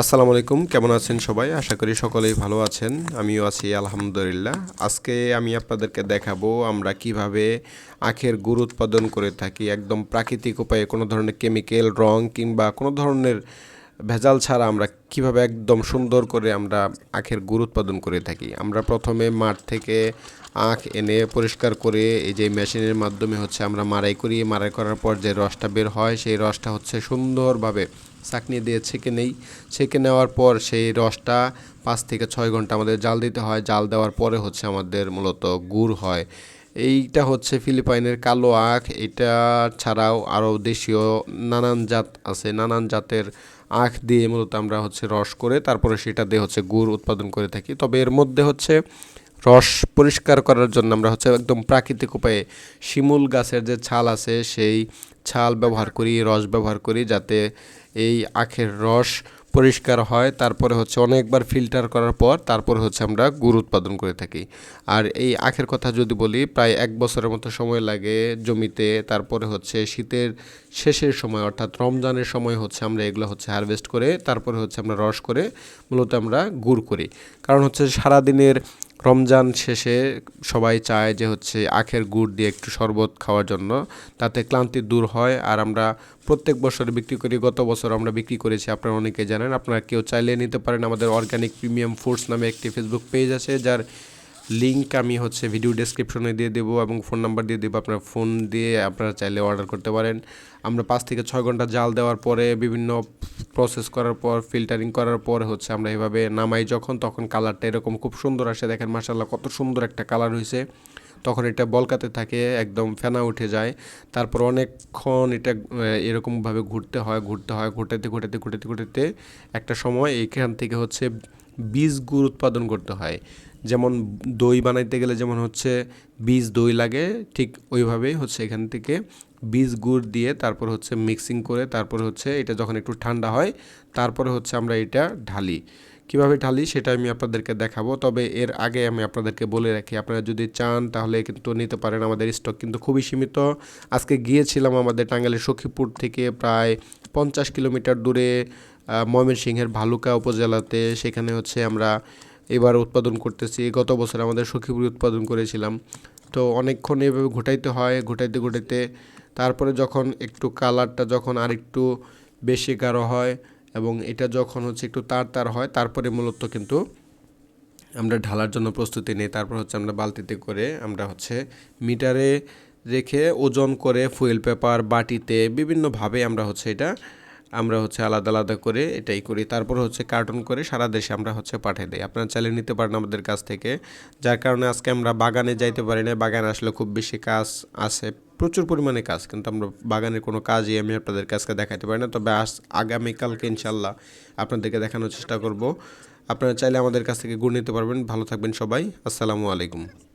আসসালামু আলাইকুম, কেমন আছেন সবাই? আশা করি সকলেই ভালো আছেন। আমিও আছি, আলহামদুলিল্লাহ। আজকে আমি আপনাদেরকে দেখাবো আমরা কীভাবে আখের গুড় উৎপাদন করে থাকি। একদম প্রাকৃতিক উপায়ে কোনো ধরনের কেমিক্যাল রং কিংবা কোনো ধরনের ভেজাল ছাড়া আমরা কীভাবে একদম সুন্দর করে আমরা আখের গুড় উৎপাদন করে থাকি? আমরা প্রথমে মাঠ থেকে আখ এনে পরিষ্কার করে এই যে মেশিনের মাধ্যমে হচ্ছে আমরা মারাই করি। মারাই করার পর যে রসটা বের হয়, সেই রসটা হচ্ছে সুন্দরভাবে চাকনি দিয়ে ছেঁকে নেই। ছেঁকে নেওয়ার পর সেই রসটা পাঁচ থেকে ছয় ঘণ্টা আমাদের জাল দিতে হয়। জাল দেওয়ার পরে হচ্ছে আমাদের মূলত গুড় হয়। এইটা হচ্ছে ফিলিপাইনের কালো আখ। এটা ছাড়াও আরও দেশীয় নানান জাত আছে। নানান জাতের আখ দিয়ে মূলত আমরা হচ্ছে রস করে তারপরে সেটা দিয়ে হচ্ছে গুড় উৎপাদন করে থাকি। তবে এর মধ্যে হচ্ছে রস পরিষ্কার করার জন্য আমরা হচ্ছে একদম প্রাকৃতিক উপায়ে শিমুল গাছের যে ছাল আছে, সেই ছাল ব্যবহার করি, রস ব্যবহার করি যাতে এই আখের রস পরিষ্কার হয়, তারপরে হচ্ছে অনেকবার ফিল্টার করার পর তারপরে হচ্ছে আমরা গুড় উৎপাদন করে থাকি। আর এই আখের কথা যদি বলি, প্রায় এক বছরের মতো সময় লাগে জমিতে, তারপরে হচ্ছে শীতের শেষের সময় অর্থাৎ রমজানের সময় হচ্ছে আমরা এগুলো হচ্ছে হারভেস্ট করে, তারপরে হচ্ছে আমরা রস করে মূলত আমরা গুড় করি। কারণ হচ্ছে সারাদিনের রমজান শেষে সবাই চায় যে হচ্ছে আখের গুড় দিয়ে একটু শরবত খাওয়ার জন্য। তাতে ক্লান্তি দূর হয়। আর আমরা প্রত্যেক বছর বিক্রি করি, গত বছর আমরা বিক্রি করেছি, আপনারা অনেকে জানেন। আপনারা কেউ চাইলে নিতে পারেন। আমাদের অর্গ্যানিক প্রিমিয়াম ফুডস নামে একটি ফেসবুক পেজ আছে, যার লিঙ্ক আমি হচ্ছে ভিডিও ডেসক্রিপশনে দিয়ে দেবো এবং ফোন নাম্বার দিয়ে দেবো। আপনারা ফোন দিয়ে আপনারা চাইলে অর্ডার করতে পারেন। আমরা পাঁচ থেকে ছয় ঘণ্টা জাল দেওয়ার পরে, বিভিন্ন প্রসেস করার পর ফিল্টারিং করার পর হচ্ছে আমরা এভাবে নামাই যখন, তখন কালারটা এরকম খুব সুন্দর আসে। দেখেন মাসাল্লাহ কত সুন্দর একটা কালার হয়েছে তখন এটা বলকাতে থাকে, একদম ফেনা উঠে যায়। তারপর অনেকক্ষণ এটা এরকমভাবে ঘুরতে হয় ঘুরতে হয়। ঘুরতে ঘুরতে ঘুরতে ঘুরতে একটা সময় এখান থেকে হচ্ছে বীজ গুড় উৎপাদন করতে হয়। যেমন দই বানাইতে গেলে যেমন হচ্ছে বীজ দই লাগে, ঠিক ওইভাবেই হচ্ছে এখান থেকে বীজ গুড় দিয়ে তারপর হচ্ছে মিক্সিং করে তারপর হচ্ছে এটা যখন একটু ঠান্ডা হয়, তারপরে হচ্ছে আমরা এটা ঢালি। কীভাবে ঢালি সেটা আমি আপনাদেরকে দেখাবো, তবে এর আগে আমি আপনাদেরকে বলে রাখি, আপনারা যদি চান তাহলে কিন্তু নিতে পারেন, আমাদের স্টক কিন্তু খুবই সীমিত। আজকে গিয়েছিলাম আমাদের টাঙ্গাইলের সখীপুর থেকে প্রায় পঞ্চাশ কিলোমিটার দূরে ময়মনসিংহের ভালুকা উপজেলাতে সেখানে হচ্ছে আমরা এবার উৎপাদন করতেছি। গত বছর আমাদের সখীপুর উৎপাদন করেছিলাম। তো অনেকক্ষণ এভাবে ঘোটাইতে হয়, ঘোটাইতে ঘোটাইতে। তারপরে যখন একটু কালারটা যখন আর একটু বেশি গাঢ় হয় এবং এটা যখন হচ্ছে একটু তার তার হয়, তারপরে মূলত কিন্তু আমরা ঢালার জন্য প্রস্তুতি নিই। তারপর হচ্ছে আমরা বালতিতে করে আমরা হচ্ছে মিটারে রেখে ওজন করে ফুয়েল পেপার, বাটিতে বিভিন্নভাবে আমরা হচ্ছে এটা আমরা হচ্ছে আলাদা আলাদা করে এটাই করি। তারপর হচ্ছে কার্টন করে সারা দেশে আমরা হচ্ছে পাঠিয়ে দিই। আপনারা চাইলে নিতে পারেন আমাদের কাছ থেকে। যার কারণে আজকে আমরা বাগানে যাইতে পারি না বাগানে আসলে খুব বেশি কাজ আছে। প্রচুর পরিমাণে কাজ। কিন্তু আমরা বাগানের কোনো কাজই আমি আপনাদের কাছকে দেখাতে পারি না। তবে আজ আগামীকালকে ইনশাল্লাহ আপনাদেরকে দেখানোর চেষ্টা করব। আপনারা চাইলে আমাদের কাছ থেকে গুণ নিতে পারবেন। ভালো থাকবেন সবাই। আসসালামু আলাইকুম।